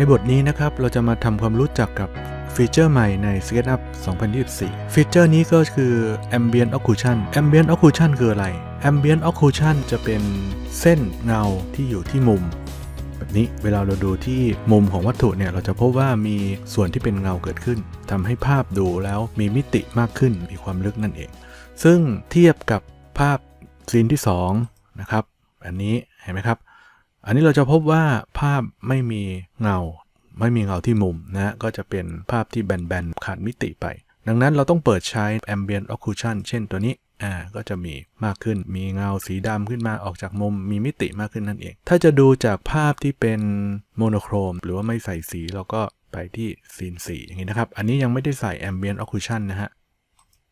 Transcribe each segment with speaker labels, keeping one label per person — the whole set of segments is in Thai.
Speaker 1: ในบทนี้นะครับเราจะมาทำความรู้จักกับฟีเจอร์ใหม่ใน SketchUp 2024 ฟีเจอร์นี้ก็คือ Ambient Occlusion Ambient Occlusion คืออะไร Ambient Occlusion จะเป็นเส้นเงาที่อยู่ที่มุม แบบนี้เวลาเราดูที่มุมของวัตถุเนี่ยเราจะพบว่ามีส่วนที่เป็นเงาเกิดขึ้นทำให้ภาพดูแล้วมีมิติมากขึ้นมีความลึกนั่นเอง ซึ่งเทียบกับภาพซีนที่2นะครับอันนี้เห็นไหมครับ อันนี้เราจะพบว่าภาพไม่มีเงา ไม่มีเงาที่มุมนะก็จะเป็นภาพที่แบนๆ ขาดมิติไป ดังนั้นเราต้องเปิดใช้ ambient occlusion เช่นตัวนี้อ่าก็จะมีมากขึ้นมีเงาสีดำขึ้นมาออกจากมุมมีมิติมากขึ้นนั่นเอง ถ้าจะดูจากภาพที่เป็นโมโนโครม หรือว่าไม่ใส่สีเราก็ไปที่ซีนสีอย่างนี้นะครับ อันนี้ยังไม่ได้ใส่ ambient occlusion นะฮะ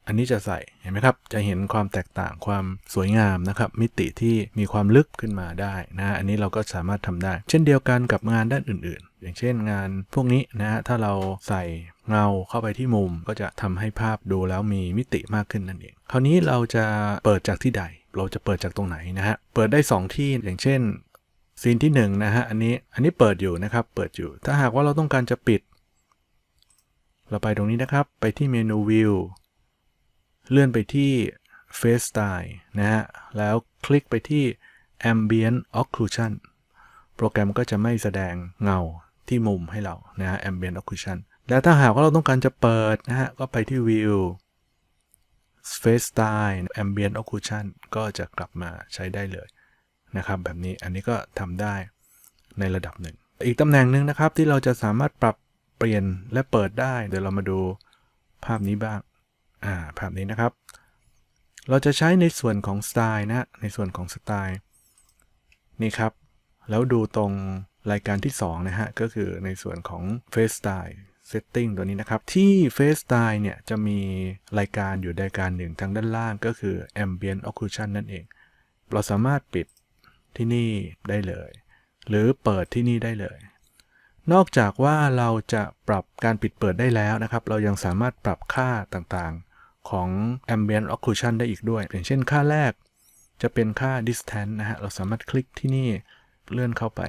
Speaker 1: อันนี้จะใส่เห็นไหมครับ จะเห็นความแตกต่างความสวยงามนะครับ มิติที่มีความลึกขึ้นมาได้นะอันนี้เราก็สามารถทำได้ เช่นเดียวกันกับงานด้านอื่น ๆ อย่างเช่นงานพวกนี้นะฮะถ้าเราใส่เงาเข้าไปที่มุมก็จะทำให้ภาพดูแล้วมีมิติมากขึ้นนั่นเอง คราวนี้เราจะเปิดจากที่ใด เราจะเปิดจากตรงไหนนะฮะเปิดได้ 2 ที่อย่างเช่นซีนที่1นงนะฮะอันนี้อันนี้เปิดอยู่นะครับ เปิดอยู่ ถ้าหากว่าเราต้องการจะปิด เราไปตรงนี้นะครับ ไปที่เมนู View เลื่อนไปที่ Face Style นะฮะ แล้วคลิกไปที่ Ambient Occlusion โปรแกรมก็จะไม่แสดงเงาที่มุมให้เรานะฮะ Ambient Occlusion แล้วถ้าหากว่าเราต้องการจะเปิดนะฮะ ก็ไปที่ View Face Style Ambient Occlusion ก็จะกลับมาใช้ได้เลยนะครับแบบนี้อันนี้ก็ทำได้ในระดับหนึ่ง อีกตำแหน่งหนึ่งนะครับที่เราจะสามารถปรับเปลี่ยนและเปิดได้ เดี๋ยวเรามาดูภาพนี้บ้าง อ่าภาพนี้นะครับ เราจะใช้ในส่วนของสไตล์นะในส่วนของสไตล์นี่ครับ แล้วดูตรงรายการที่ 2 นะฮะ ก็คือในส่วนของ Face Style Setting ตัวนี้นะครับ ที่ Face Style เนี่ย จะมีรายการอยู่รายการหนึ่งทางด้านล่างก็คือ Ambient Occlusion นั่นเอง เราสามารถปิดที่นี่ได้เลย หรือเปิดที่นี่ได้เลย นอกจากว่าเราจะปรับการปิดเปิดได้แล้วนะครับ เรายังสามารถปรับค่าต่าง ของ ambient occlusion ได้อีกด้วย อย่างเช่นค่าแรกจะเป็นค่า distance นะฮะ เราสามารถคลิกที่นี่เลื่อนเข้าไป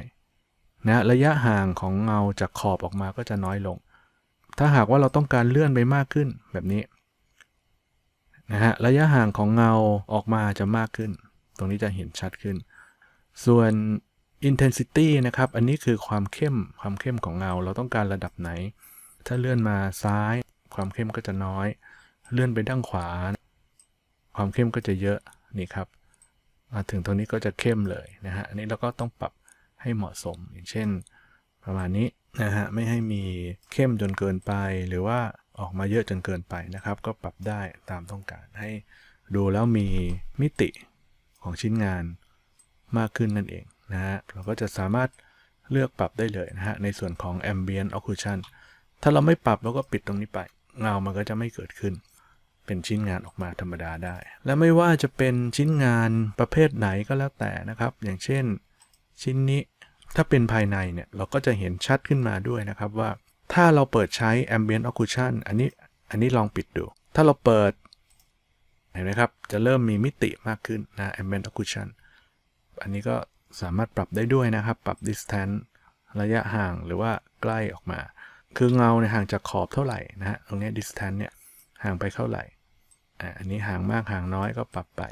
Speaker 1: นะระยะห่างของเงาจากขอบออกมาก็จะน้อยลง ถ้าหากว่าเราต้องการเลื่อนไปมากขึ้นแบบนี้นะฮะระยะห่างของเงาออกมาจะมากขึ้น ตรงนี้จะเห็นชัดขึ้น ส่วน intensity นะครับ อันนี้คือความเข้มความเข้มของเงา เราต้องการระดับไหน ถ้าเลื่อนมาซ้าย ความเข้มก็จะน้อย เลื่อนไปด้านขวา ความเข้มก็จะเยอะนี่ครับมาถึงตรงนี้ก็จะเข้มเลยนะฮะอันนี้เราก็ต้องปรับให้เหมาะสมอย่างเช่น ประมาณนี้นะฮะไม่ให้มีเข้มจนเกินไป หรือว่าออกมาเยอะจนเกินไปนะครับ ก็ปรับได้ตามต้องการให้ดูแล้วมีมิติของชิ้นงานมากขึ้นนั่นเองนะฮะเราก็จะสามารถเลือกปรับได้เลยนะฮะในส่วนของ ambient occlusion ถ้าเราไม่ปรับเราก็ปิดตรงนี้ไปเงามันก็จะไม่เกิดขึ้น เป็นชิ้นงานออกมาธรรมดาได้ และไม่ว่าจะเป็นชิ้นงานประเภทไหนก็แล้วแต่นะครับ อย่างเช่นชิ้นนี้ถ้าเป็นภายในเนี่ยเราก็จะเห็นชัดขึ้นมาด้วยนะครับว่า ถ้าเราเปิดใช้ ambient occlusion อันนี้อันนี้ลองปิดดู ถ้าเราเปิดเห็นไหมครับ จะเริ่มมีมิติมากขึ้นนะ ambient occlusion อันนี้ก็สามารถปรับได้ด้วยนะครับ ปรับ distance ระยะห่างหรือว่าใกล้ออกมา คือเงาในห่างจากขอบเท่าไหร่นะฮะตรงนี้ distance เนี่ยห่างไปเท่าไหร่ อันนี้ห่างมากห่างน้อยก็ปรับไป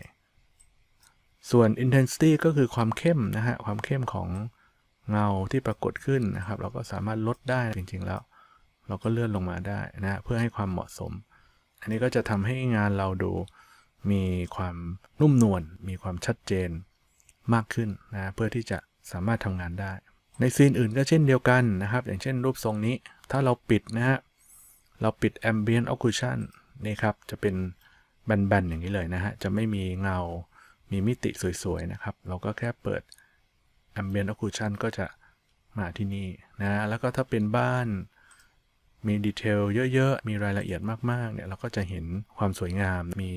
Speaker 1: ส่วน intensity ก็คือความเข้มนะฮะ ความเข้มของเงาที่ปรากฏขึ้นนะครับ เราก็สามารถลดได้จริงๆแล้ว เราก็เลื่อนลงมาได้นะเพื่อให้ความเหมาะสม อันนี้ก็จะทำให้งานเราดูมีความนุ่มนวล มีความชัดเจนมากขึ้นนะเพื่อที่จะสามารถทำงานได้ ในซีนอื่นก็เช่นเดียวกันนะครับ อย่างเช่นรูปทรงนี้ ถ้าเราปิดนะฮะ เราปิด ambient occlusion นี่ครับ จะเป็น แบนๆอย่างนี้เลยนะฮะ จะไม่มีเงา มีมิติสวยๆนะครับ เราก็แค่เปิด ambient occlusion ก็จะมาที่นี่นะ แล้วก็ถ้าเป็นบ้านมีดีเทลเยอะๆ มีรายละเอียดมากๆ เนี่ย เราก็จะเห็นความสวยงาม มี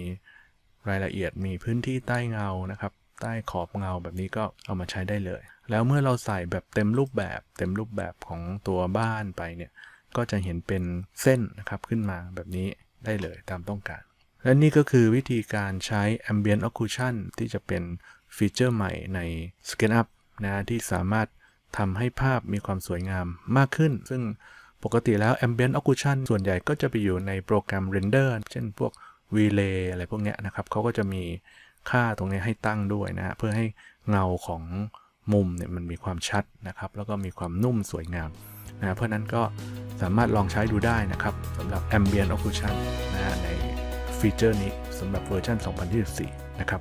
Speaker 1: รายละเอียด มีพื้นที่ใต้เงานะครับ ใต้ขอบเงาแบบนี้ก็เอามาใช้ได้เลย แล้วเมื่อเราใส่แบบเต็มรูปแบบ เต็มรูปแบบของตัวบ้านไปเนี่ย ก็จะเห็นเป็นเส้นนะครับขึ้นมาแบบนี้ได้เลยตามต้องการ และนี่ก็คือวิธีการใช้ ambient occlusion ที่จะเป็นฟีเจอร์ใหม่ใน SketchUp นะที่สามารถทำให้ภาพมีความสวยงามมากขึ้น ซึ่งปกติแล้ว Ambient Occlusion ส่วนใหญ่ก็จะไปอยู่ในโปรแกรม Render เช่นพวก V-Ray อะไรพวกเนี้ยนะครับเขาก็จะมีค่าตรงนี้ให้ตั้งด้วยนะเพื่อให้เงาของมุมเนี่ยมันมีความชัดนะครับ แล้วก็มีความนุ่มสวยงามนะเพราะนั้นก็สามารถลองใช้ดูได้นะครับสำหรับ Ambient Occlusion นะ ฟีเจอร์นี้สำหรับเวอร์ชัน2024 นะครับ